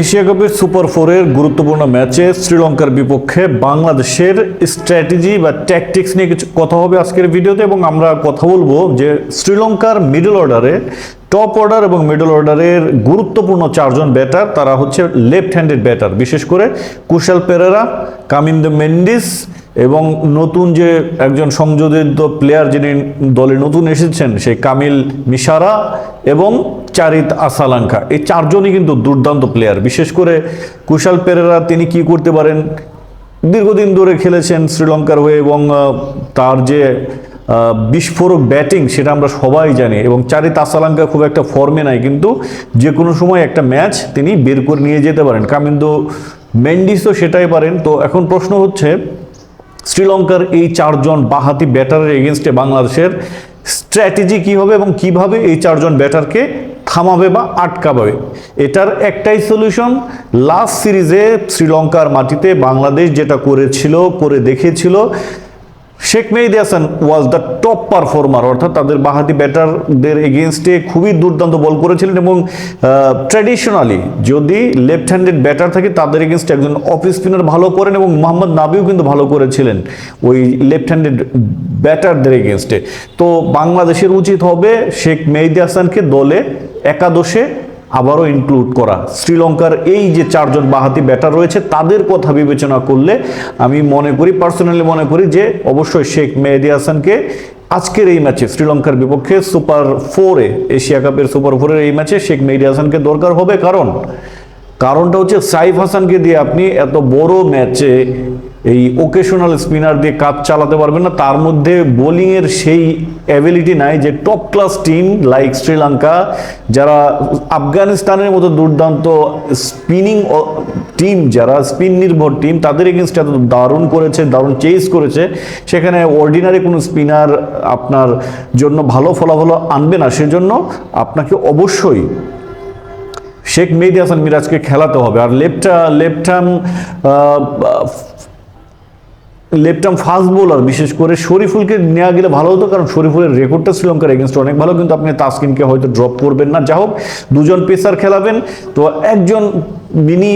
Asia কাপের super ফোরের গুরুত্বপূর্ণ ম্যাচে শ্রীলঙ্কার বিপক্ষে বাংলাদেশের স্ট্র্যাটেজি বা ট্যাকটিক্স নিয়ে কিছু কথা হবে আজকের ভিডিওতে এবং আমরা কথা বলব যে শ্রীলঙ্কার মিডল অর্ডারে টপ অর্ডার এবং মিডল অর্ডারের গুরুত্বপূর্ণ চারজন ব্যাটার তারা হচ্ছে লেফট হ্যান্ডেড ব্যাটার বিশেষ করে কুশাল পেরেরা কামিন্দো মেন্ডিস এবং নতুন যে একজন সংযোজিত প্লেয়ার যিনি দলে নতুন এসেছেন, সেই কামিল মিশারা এবং চারিত আসালাঙ্কা। এই চারজনই কিন্তু দুর্দান্ত প্লেয়ার বিশেষ করে কুশাল পেরেরা, তিনি কি করতে পারেন? দীর্ঘদিন ধরে খেলেছেন শ্রীলঙ্কার হয়ে এবং তার যে বিস্ফোরক ব্যাটিং সেটা আমরা সবাই জানি এবং চারিত আসালাঙ্কা খুব একটা ফর্মে নাই। কিন্তু যে কোনো সময় একটা ম্যাচ তিনি বের করে নিয়ে যেতে পারেন। কামিন্দো মেন্ডিসও সেটাই পারেন। তো এখন প্রশ্ন হচ্ছে, শ্রীলঙ্কার এই চারজন বাহাতি ব্যাটারের এগেনস্টে বাংলাদেশের স্ট্র্যাটেজি কী হবে এবং কীভাবে এই চারজন ব্যাটারকে থামাবে বা আটকাবে। এটার একটাই সলিউশন লাস্ট সিরিজে শ্রীলঙ্কার মাটিতে বাংলাদেশ যেটা করেছিল, করে দেখেছিল Sheikh Mehedi Hasan was the top performer অর্থাৎ তাদের বাহাতি ব্যাটারদের এগেনস্টে খুবই দুর্দান্ত বল করেছিলেন এবং ট্র্যাডিশনালি যদি লেফট হ্যান্ডেড ব্যাটার থাকে, তাদের এগেনস্টে একজন অফ স্পিনার ভালো করেন এবং মোহাম্মদ নাবিও কিন্তু ভালো করেছিলেন ওই লেফট হ্যান্ডেড ব্যাটারদের এগেনস্টে তো বাংলাদেশের উচিত হবে শেখ মেহেদি হাসানকে দলে একাদশে আবারও ইনক্লুড করা। শ্রীলঙ্কার এই যে চারজন বাহাতি ব্যাটার রয়েছে, তাদের কথা বিবেচনা করলে আমি মনে করি পার্সোনালি মনে করি যে অবশ্যই শেখ মেহেদি হাসানকে আজকের এই ম্যাচে শ্রীলঙ্কার বিপক্ষে সুপার ফোরে এশিয়া কাপের সুপার ফোরের এই ম্যাচে শেখ মেহেদি হাসানকে দরকার হবে। কারণ কারণটা হচ্ছে সাইফ হাসানকে দিয়ে আপনি এত বড় ম্যাচে এই ওকেশনাল স্পিনার দিয়ে কাজ চালাতে পারবেন না। তার মধ্যে বোলিংয়ের সেই অ্যাবিলিটি নাই যে top class team like Sri Lanka যারা আফগানিস্তানের মতো দুর্দান্ত স্পিনিং টিম যারা স্পিন নির্ভর টিম তাদের এগেনস্ট এত দারুণ করেছে, দারুণ চেস করেছে। সেখানে অর্ডিনারি কোনো স্পিনার আপনার জন্য ভালো ফলাফল আনবে না। সেজন্য আপনাকে অবশ্যই শেখ মেহেদি হাসান মিরাজকে খেলাতে হবে। আর left left ham left arm fast bowler, বিশেষ করে শরীফুলকে নেওয়া গেলে ভালো হতো, কারণ শরীফুলের রেকর্ডটা শ্রীলঙ্কার এগেনস্ট অনেক ভালো, কিন্তু আপনি তাসকিনকে হয়তো ড্রপ করবেন না। যা হোক, দুজন পেসার খেলাবেন। তো একজন মিনি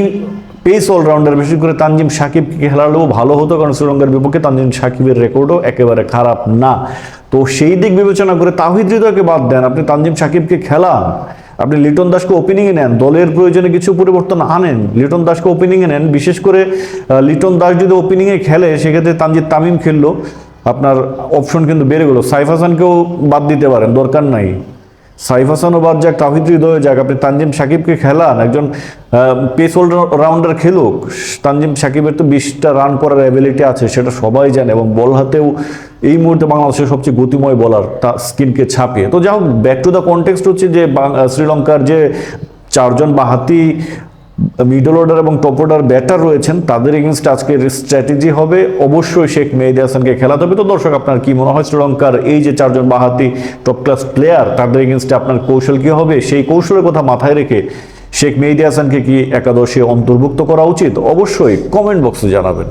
পেস অলরাউন্ডার বিশেষ করে তানজিম সাকিবকে খেলালেও ভালো হতো, কারণ শ্রীলঙ্কার বিপক্ষে তানজিম সাকিবের রেকর্ডও একেবারে খারাপ না। তো সেই দিক বিবেচনা করে তাহিদ হৃদয়কে বাদ দেন। আপনি তানজিম সাকিবকে খেলান। আপনি লিটন দাসকে ওপেনিংয়ে নেন, দলের প্রয়োজনে কিছু পরিবর্তন আনেন, লিটন দাসকে ওপেনিংয়ে নেন, বিশেষ করে লিটন দাস যদি ওপেনিংয়ে খেলে, সেক্ষেত্রে তানজিদ তামিম খেললো, আপনার অপশন কিন্তু বেড়ে গেলো। সাইফ হাসানকেও বাদ দিতে পারেন, দরকার নাই। সাইফ হাসানও বাদ যাক, তাহিদ হৃদয় যাক। আপনি তানজিম সাকিবকে খেলান, একজন পেস রাউন্ডার খেলুক। তানজিম সাকিবের তো বিশটা রান করার অ্যাবিলিটি আছে, সেটা সবাই জানে এবং বল হাতেও এই মুহূর্তে বাংলাদেশের সবচেয়ে গতিময় বলার তা স্কিনকে ছাপিয়ে। তো যাই হোক ব্যাক টু দ্য কনটেক্সট হচ্ছে যে শ্রীলঙ্কার যে চারজন বাহাতি মিডল অর্ডার এবং টপ অর্ডার ব্যাটার রয়েছেন, তাদের এগেনস্ট আজকের স্ট্র্যাটেজি হবে। অবশ্যই শেখ মেহেদি হাসানকে খেলাতে হবে। তো দর্শক, আপনার কি মনে হয়? শ্রীলঙ্কার এই যে চারজন বাহাতি টপ ক্লাস প্লেয়ার তাদের এগেনস্টে আপনার কৌশল কি হবে? সেই কৌশলের কথা মাথায় রেখে শেখ মেহেদি হাসানকে কি একাদশে অন্তর্ভুক্ত করা উচিত? অবশ্যই কমেন্ট বক্সে জানাবেন।